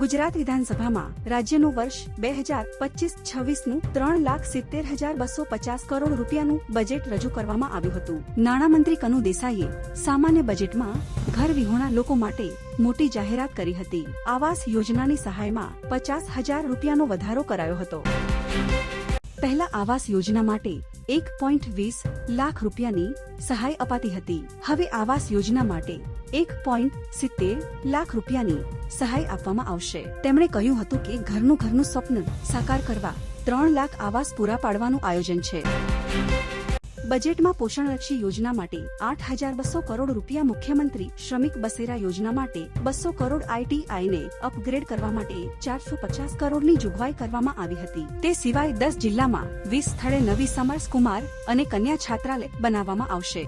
ગુજરાત વિધાનસભામાં રાજ્યનું વર્ષ બે હજાર પચીસ છવ્વીસનું ત્રણ લાખ સિત્તેર હજાર બસો પચાસ કરોડ રૂપિયાનું બજેટ રજૂ કરવામાં આવ્યું હતું. નાણામંત્રી કનુ દેસાઈએ સામાન્ય બજેટમાં ઘર વિહોણા લોકો માટે મોટી જાહેરાત કરી હતી. આવાસ યોજનાની સહાયમાં પચાસ હજાર રૂપિયાનો વધારો કરાયો હતો. પહેલા આવાસ યોજના માટે એક પોઈન્ટ વીસ લાખ રૂપિયાની સહાય અપાતી હતી. હવે આવાસ યોજના માટે એક પોઈન્ટ સિત્તેર લાખ રૂપિયાની સહાય આપવામાં આવશે. તેમણે કહ્યું હતું કે ઘરનું ઘરનું સ્વપ્ન સાકાર કરવા ત્રણ લાખ આવાસ પૂરા પાડવાનું આયોજન છે. બજેટમાં પોષણલક્ષી યોજના માટે આઠ હજાર બસો કરોડ રૂપિયા મુખ્યમંત્રી શ્રમિક બસેરા યોજના માટે બસો કરોડ આઈટીઆઈને અપગ્રેડ કરવા માટે ચારસો પચાસ કરોડની જોગવાઈ કરવામાં આવી હતી. તે સિવાય દસ જિલ્લામાં વીસ સ્થળે નવી સમર્સ કુમાર અને કન્યા છાત્રાલય બનાવવામાં આવશે.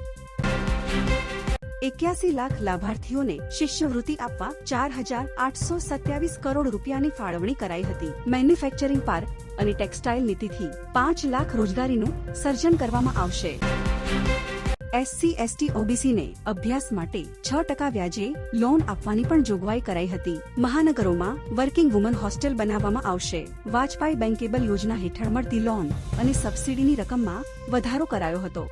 એક્યાસી લાખ લાભાર્થીઓને શિષ્યવૃત્તિ આપવા ચાર હજાર આઠસો સત્યાવીસ કરોડ રૂપિયાની ફાળવણી કરાઈ હતી. મેન્યુફેક્ચરિંગ પાર્ક અને ટેક્સટાઇલ નીતિથી પાંચ લાખ રોજગારીનું સર્જન કરવામાં આવશે. એસસી, એસટી, ઓબીસીને અભ્યાસ માટે છ ટકા વ્યાજે લોન આપવાની પણ જોગવાઈ કરાઈ હતી. મહાનગરોમાં વર્કિંગ વુમન હોસ્ટેલ બનાવવામાં આવશે. વાજપાઈ બેન્કેબલ યોજના હેઠળ મળતી લોન અને સબસિડીની રકમમાં વધારો કરાયો હતો.